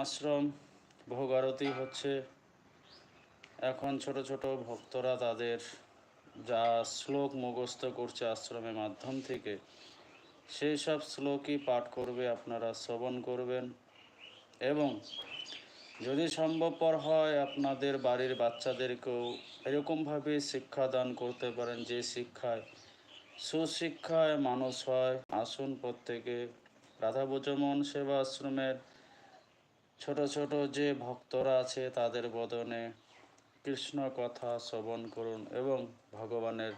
আশ্রম, ভোগারতি হচ্ছে। এখন ছোট ছোট ভক্তরা তাদের যা শ্লোক মুখস্থ করছে আশ্রমের মাধ্যম থেকে, সেই সব শ্লোকই পাঠ করবে, আপনারা শ্রবণ করবেন। এবং যদি সম্ভবপর হয়, আপনাদের বাড়ির বাচ্চাদেরকেও এরকমভাবে শিক্ষাদান করতে পারেন, যে শিক্ষায় সুশিক্ষায় মানুষ হয়। আসুন প্রত্যেকে রাধা ভোজমন সেবা আশ্রমের ছোট ছোট যে ভক্তরা আছে তাদের বদনে কৃষ্ণ কথা শ্রবণ করুন এবং ভগবানের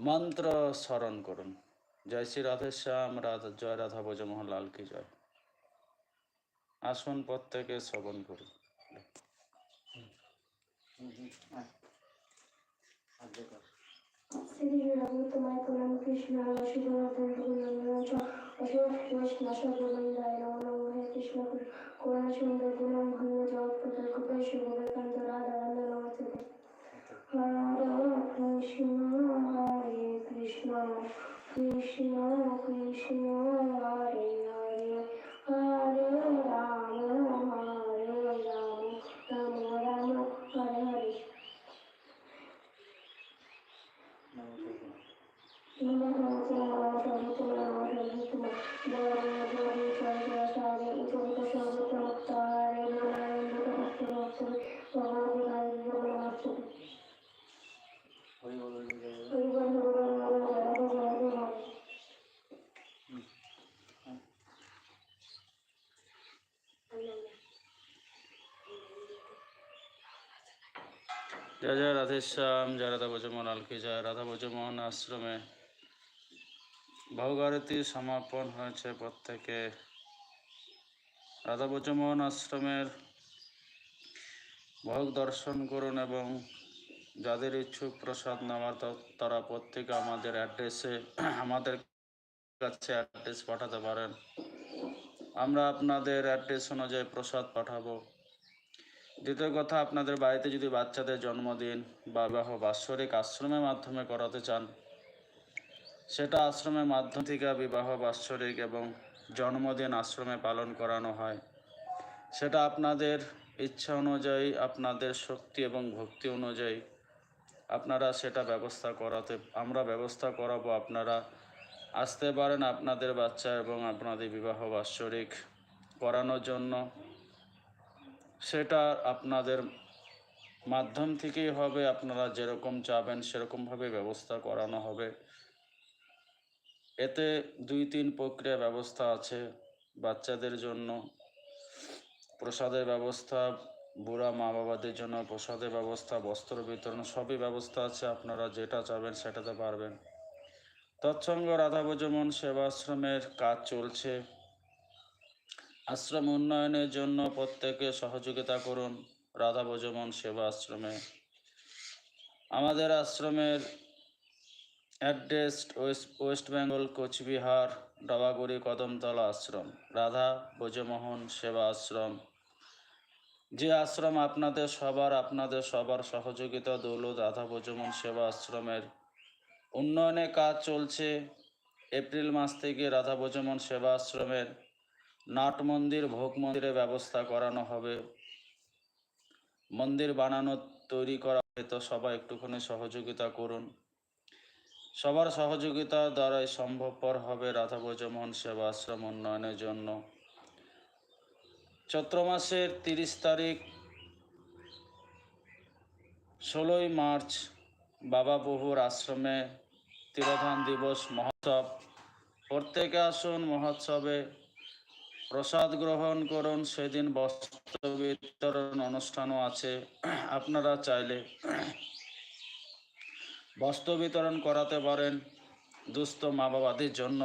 মন্ত্র স্মরণ করুন। জয় শ্রী রাধেশ্যাম রাধা, জয় রাধা ভোজমোহন লাল কি জয়। আসুন প্রত্যেকে শ্রবণ করুন শ্রী রঘু তোমায় প্রণাম কৃষ্ণ কৃষ্ণ সর্বমন্দায় নম নম হে কৃষ্ণ করুণা সুন্দর গুণম ভঙ্গ জগৎ প্রতাপ কৃপায় শুভকান্ত রাধা রাধা নমস্তে হরে কৃষ্ণ হরে কৃষ্ণ কৃষ্ণ কৃষ্ণ হরে হরে জয় জয় রাধেশ্যাম, জয় রাধা ভোজমোহন আলকি জয় রাধা ভোজমোহন আশ্রমে। ভোগারতি সমাপন হয়েছে প্রত্যেকে। রাধা ভোজমোহন আশ্রমের ভোগ দর্শন করুন এবং যাদের ইচ্ছুক প্রসাদ নেওয়ার তারা প্রত্যেকে আমাদের অ্যাড্রেসে, আমাদের কাছে অ্যাড্রেস পাঠাতে পারেন। আমরা আপনাদের অ্যাড্রেস অনুযায়ী প্রসাদ পাঠাবো। দ্বিতীয় কথা, আপনাদের বাড়িতে যদি বাচ্চাদের জন্মদিন বা বিবাহ বাৎসরিক আশ্রমের মাধ্যমে করাতে চান, সেটা আশ্রমের মাধ্যম থেকে বিবাহ, বাৎসরিক এবং জন্মদিন আশ্রমে পালন করানো হয়। সেটা আপনাদের ইচ্ছা অনুযায়ী, আপনাদের শক্তি এবং ভক্তি অনুযায়ী আপনারা সেটা ব্যবস্থা করাতে, আমরা ব্যবস্থা করাবো। আপনারা আসতে পারেন আপনাদের বাচ্চা এবং আপনাদের বিবাহ, বাৎসরিক করানোর জন্য। সেটা আপনাদের মাধ্যম থেকেই হবে, আপনারা যেরকম চাবেন সেরকমভাবে ব্যবস্থা করানো হবে। এতে দুই তিন প্রক্রিয়া ব্যবস্থা আছে বাচ্চাদের জন্য। প্রসাদের ব্যবস্থা, বুড়া মা বাবাদের জন্য প্রসাদের ব্যবস্থা, বস্ত্র বিতরণ সবই ব্যবস্থা আছে, আপনারা যেটা চাবেন সেটাতে পারবেন। তৎসঙ্গ রাধা ভোজমন সেবাশ্রমের কাজ চলছে। আশ্রম উন্নয়নের জন্য প্রত্যেকে সহযোগিতা করুন। রাধা ভোজমন সেবা আশ্রমে। আমাদের আশ্রমের address West West Bengal Cooch Behar, Dabaguri Kadamtala আশ্রম। রাধা ভোজমোহন সেবা আশ্রম। যে আশ্রম আপনাদের সবার আপনাদের সবার সহযোগিতা, দৌলত, রাধা ভোজমন সেবা আশ্রমের উন্নয়নে কাজ চলছে। এপ্রিল মাস থেকে রাধা ভোজমন সেবা আশ্রমের নাট মন্দির, ভোগ মন্দিরের ব্যবস্থা করানো হবে। মন্দির বানানো, তৈরি করা হবে তো সবাই একটুখানি সহযোগিতা করুন। সবার সহযোগিতা দ্বারাই সম্ভবপর হবে রাধা সেবা আশ্রম উন্নয়নের জন্য। চৈত্র মাসের তিরিশ তারিখ, ষোলোই মার্চ, বাবা বহুর আশ্রমে তিরোধান দিবস মহোৎসব। প্রত্যেকে আসুন মহোৎসবে। প্রসাদ গ্রহণ করুন, সেদিন বস্ত্র বিতরণ অনুষ্ঠানও আছে। আপনারা চাইলে বস্ত্র বিতরণ করাতে পারেন দুস্থ মা বাবাদের জন্য,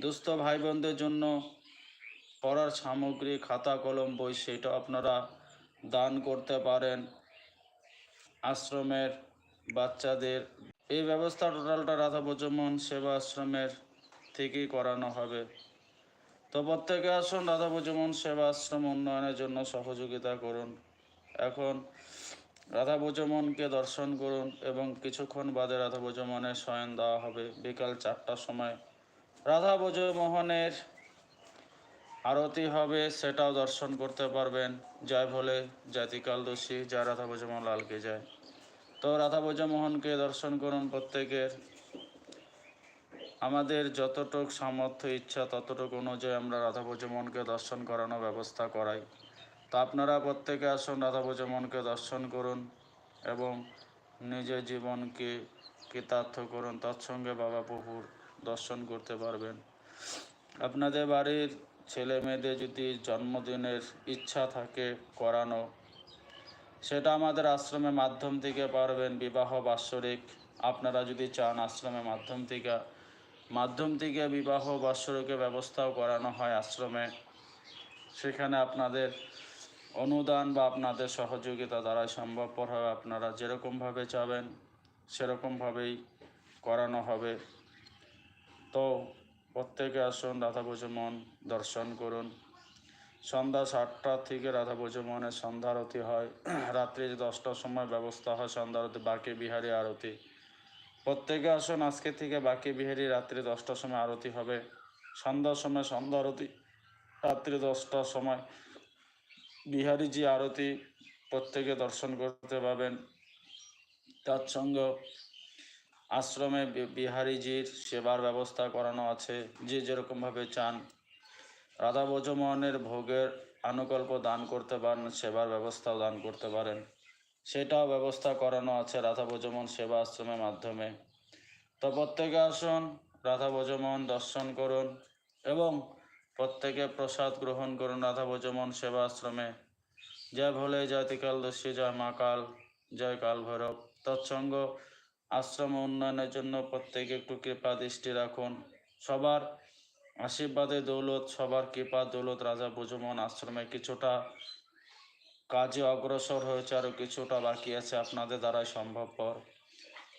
দুস্থ ভাই বোনদের জন্য। পড়ার সামগ্রী, খাতা, কলম, বই, সেটা আপনারা দান করতে পারেন। আশ্রমের বাচ্চাদের, এই ব্যবস্থা টোটালটা রাধা ভোজমন সেবা আশ্রমের থেকেই করানো হবে। তো প্রত্যেকে আসুন, রাধা ভোজমন সেবা আশ্রম, উন্নয়নের জন্য সহযোগিতা করুন। এখন রাধা ভোজমনকে দর্শন করুন এবং কিছুক্ষণ বাদে রাধা ভোজমনের শয়ন দেওয়া হবে। বিকাল চারটার সময় রাধা ভোজমোহনের আরতি হবে, সেটাও দর্শন করতে পারবেন। জয় ভোলে জাতিকাল দোষী রাধা ভোজমোহন লালকে যায় তো রাধা ভোজমোহনকে দর্শন করুন প্রত্যেকের। আমাদের যতটুক সামর্থ্য, ইচ্ছা, ততটুক অনুযায়ী আমরা রাধা ভোজমোহনকে দর্শন করানোর ব্যবস্থা করাই। তো আপনারা প্রত্যেকে আসুন রাধা ভোজমোহনকে দর্শন করুন এবং নিজের জীবনকে কৃতার্থ করুন। তৎসঙ্গে বাবা প্রভুর দর্শন করতে পারবেন। আপনাদের বাড়ির ছেলে মেয়েদের যদি জন্মদিনের ইচ্ছা থাকে করানো, সেটা আমাদের আশ্রমের মাধ্যম থেকে পারবেন। বিবাহ বাৎসরিক। আপনারা যদি চান আশ্রমের মাধ্যম থেকে মাধ্যম থেকে বিবাহ বাৎসরিকের ব্যবস্থাও করানো হয় আশ্রমে। সেখানে আপনাদের অনুদান বা আপনাদের সহযোগিতা দ্বারা সম্ভবপর হবে। আপনারা যেরকমভাবে চাবেন সেরকমভাবেই করানো হবে। তো প্রত্যেকে আসুন, রাধা মন দর্শন করুন। সন্ধ্যা সাতটা থেকে রাধা মনের সন্ধ্যা আরতি হয়। রাত্রি দশটার সময় ব্যবস্থা হয় সন্ধ্যা আরতি, বাকি বিহারী আরতি। প্রত্যেকে আসুন, আজকে থেকে বাকি বিহারি রাত্রি দশটার সময় আরতি হবে। সন্ধ্যার সময় সন্ধ্যা আরতি, রাত্রি দশটার সময় বিহারীজি আরতি প্রত্যেকে দর্শন করতে পাবেন। তার সঙ্গে আশ্রমে বিহারীজির সেবার ব্যবস্থা করানো আছে। যে যেরকমভাবে চান। রাধা ভোজমোহনের ভোগের আনুকল্প দান করতে পারেন, সেবার ব্যবস্থাও দান করতে পারেন। সেটাও ব্যবস্থা করানো আছে রাধা সেবা আশ্রমের মাধ্যমে। তো প্রত্যেকে আসুন রাধা দর্শন করুন এবং প্রত্যেকে প্রসাদ গ্রহণ করুন রাধা ভোজমোহন সেবা আশ্রমে জয় ভোলে, জয় তিকাল দস্যি জয় মা কাল, জয় কাল ভৈরব। তৎসঙ্গ আশ্রম উন্নয়নের জন্য প্রত্যেকে একটু কৃপা দৃষ্টি রাখুন। সবার আশীর্বাদে দৌলত, সবার কৃপা দৌলত রাজা ভোজমোহন আশ্রমে। কিছুটা কাজে অগ্রসর হয়েছে আরও কিছুটা বাকি আছে আপনাদের দ্বারাই সম্ভবপর।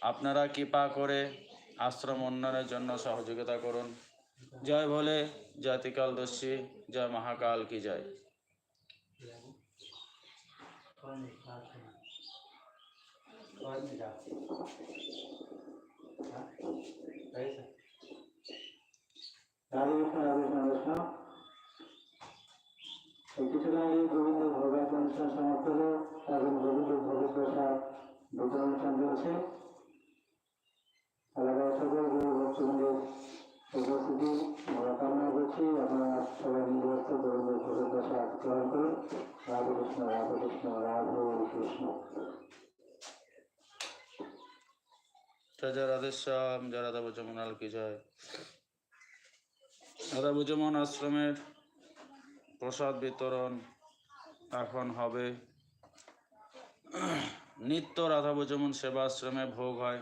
আপনারা কৃপা করে আশ্রম উন্নয়নের জন্য সহযোগিতা করুন। জয় ভোলে জাতিকাল দস্যি জয় মহাকাল কি জয়। রাধে রাধা রাধা ভোজমন আশ্রমের প্রসাদ বিতরণ এখন হবে। নিত্য রাধা ভোজমন সেবা আশ্রমে ভোগ হয়।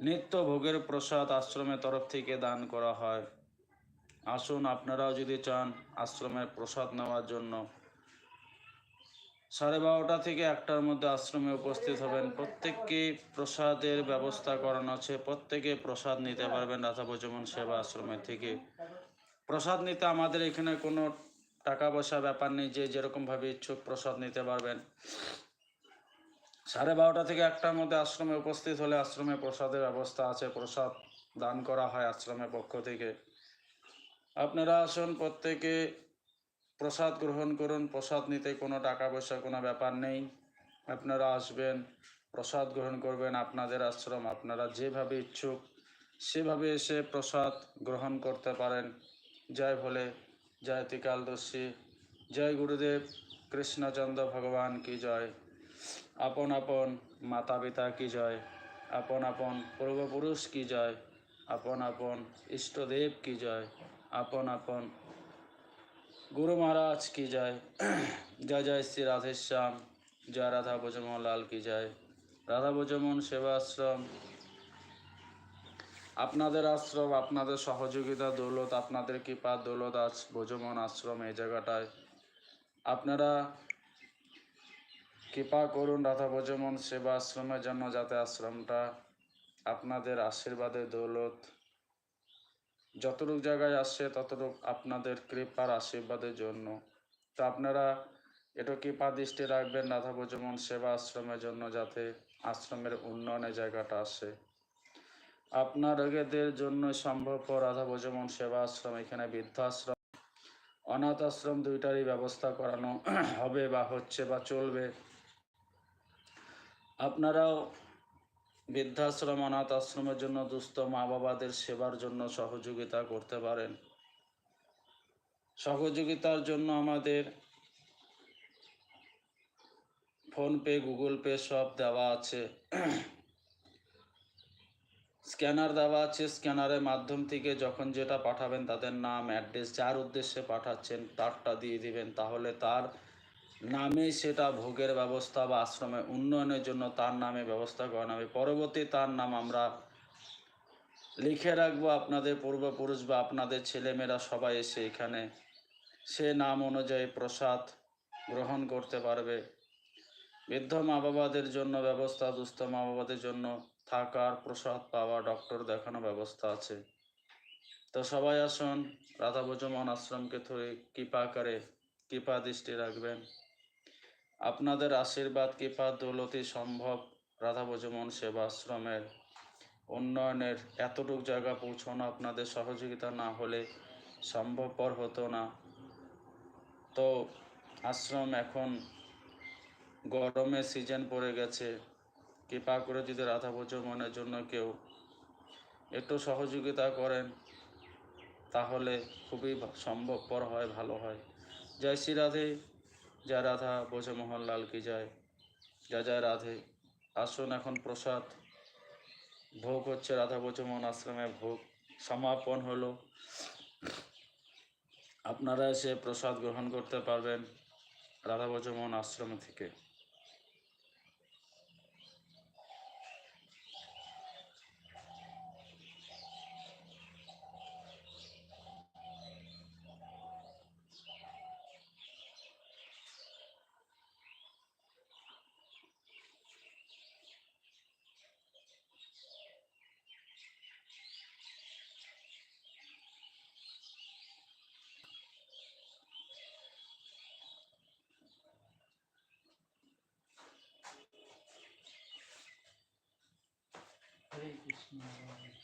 নিত্য ভোগের প্রসাদ আশ্রমের তরফ থেকে দান করা হয়। আসুন আপনারাও যদি চান আশ্রমের প্রসাদ নেওয়ার জন্য। সাড়ে বারোটা থেকে একটার মধ্যে আশ্রমে উপস্থিত হবেন। প্রত্যেককে প্রসাদের ব্যবস্থা করানো আছে। প্রত্যেকে প্রসাদ নিতে পারবেন রাধা ভোজমন সেবা আশ্রমের থেকে। প্রসাদ নিতে আমাদের এখানে কোনো টাকা পয়সা ব্যাপার নেই। যে যেরকমভাবে ইচ্ছুক প্রসাদ নিতে পারবেন। সাড়ে বারোটা থেকে একটার মধ্যে আশ্রমে উপস্থিত হলে আশ্রমে প্রসাদের ব্যবস্থা আছে। প্রসাদ দান করা হয় আশ্রমের পক্ষ থেকে। আপনারা আসুন প্রত্যেকে প্রসাদ গ্রহণ করুন, প্রসাদ নিতে কোনো টাকা পয়সা কোনো ব্যাপার নেই। আপনারা আসবেন, প্রসাদ গ্রহণ করবেন, আপনাদের আশ্রম আপনারা যেভাবে ইচ্ছুক, সেভাবে এসে প্রসাদ গ্রহণ করতে পারেন। জয় ভোলে, জয় তিকালদস্যি জয় গুরুদেব, কৃষ্ণচন্দ্র ভগবান কি জয়? আপন আপন মাতা পিতা কি জয়? আপন আপন পূর্বপুরুষ কি জয়? আপন আপন ইষ্টদেব কি জয়? আপন আপন গুরু মহারাজ কি জয়? জয় জয় শ্রী রাধেশ্যাম, জয় রাধা ভোজমোহন লাল কি জয়? রাধা ভোজমোহন সেবা আশ্রম। আপনাদের আশ্রম, আপনাদের সহযোগিতা, দৌলত, আপনাদের কৃপা, দৌলত আজ ভোজমোহন আশ্রম এই জায়গাটায়। আপনারা কৃপা করুন রাধা ভোজমোহন সেবা আশ্রমের জন্য যাতে আশ্রমটা আপনাদের আশীর্বাদের দৌলত যতটুক জায়গায় আসছে, ততটুক আপনাদের কৃপার আশীর্বাদের জন্য। তো আপনারা এটা কৃপা দৃষ্টি রাখবেন রাধা ভোজমন সেবা আশ্রমের জন্য যাতে আশ্রমের উন্নয়নের জায়গাটা আসে। আপনাদের জন্য সম্ভবপর রাধা ভোজমন সেবা আশ্রম, এখানে বৃদ্ধাশ্রম, অনাথ আশ্রম দুইটারই ব্যবস্থা করানো হবে বা হচ্ছে বা চলবে। আপনারাও বৃদ্ধাশ্রম অনাথ আশ্রমের জন্য দুস্থ মা বাবাদের সেবার জন্য সহযোগিতা করতে পারেন। সহযোগিতার জন্য আমাদের ফোনপে, গুগল পে সব দেওয়া আছে। স্ক্যানার দেওয়া আছে। স্ক্যানারের মাধ্যম থেকে যখন যেটা পাঠাবেন তাদের নাম, অ্যাড্রেস, যার উদ্দেশ্যে পাঠাচ্ছেন, তারটা দিয়ে দিবেন। তাহলে তার নামেই সেটা ভোগের ব্যবস্থা বা আশ্রমে উন্নয়নের জন্য তার নামে ব্যবস্থা করা হবে পরবর্তী তার নাম আমরা লিখে রাখব আপনাদের পূর্বপুরুষ বা আপনাদের ছেলেমেয়েরা সবাই এসে এখানে। সে নাম অনুযায়ী প্রসাদ গ্রহণ করতে পারবে। বৃদ্ধ মা বাবাদের জন্য ব্যবস্থা, দুস্থ মা বাবাদের জন্য থাকার প্রসাদ পাওয়া, ডক্টর দেখানো ব্যবস্থা আছে। তো সবাই আসুন, রাধা ভোজমন আশ্রমকে ধরে কৃপা করে, কৃপা দৃষ্টি রাখবেন। আপনাদের আশীর্বাদ, কৃপা দৌলতি সম্ভব। রাধা ভোজমন সেবা আশ্রমের উন্নয়নের এতটুক জায়গা পৌঁছানো আপনাদের সহযোগিতা না হলে সম্ভবপর হতো না। তো আশ্রম এখন গরমের সিজন পড়ে গেছে। কৃপা করে যদি রাধা ভোজমনের জন্য কেউ একটু সহযোগিতা করেন, তাহলে খুবই সম্ভবপর হয়, ভালো হয়। জয় শ্রী রাধে। জয় রাধা ব্রজমোহন লাল কি জয়। জয় জয় রাধে। আসুন এখন প্রসাদ। ভোগ হচ্ছে রাধা ব্রজমোহন আশ্রমে ভোগ। সমাপন হলো। আপনারা এসে প্রসাদ গ্রহণ করতে পারবেন রাধা ব্রজমোহন আশ্রম থেকে। Bismillah.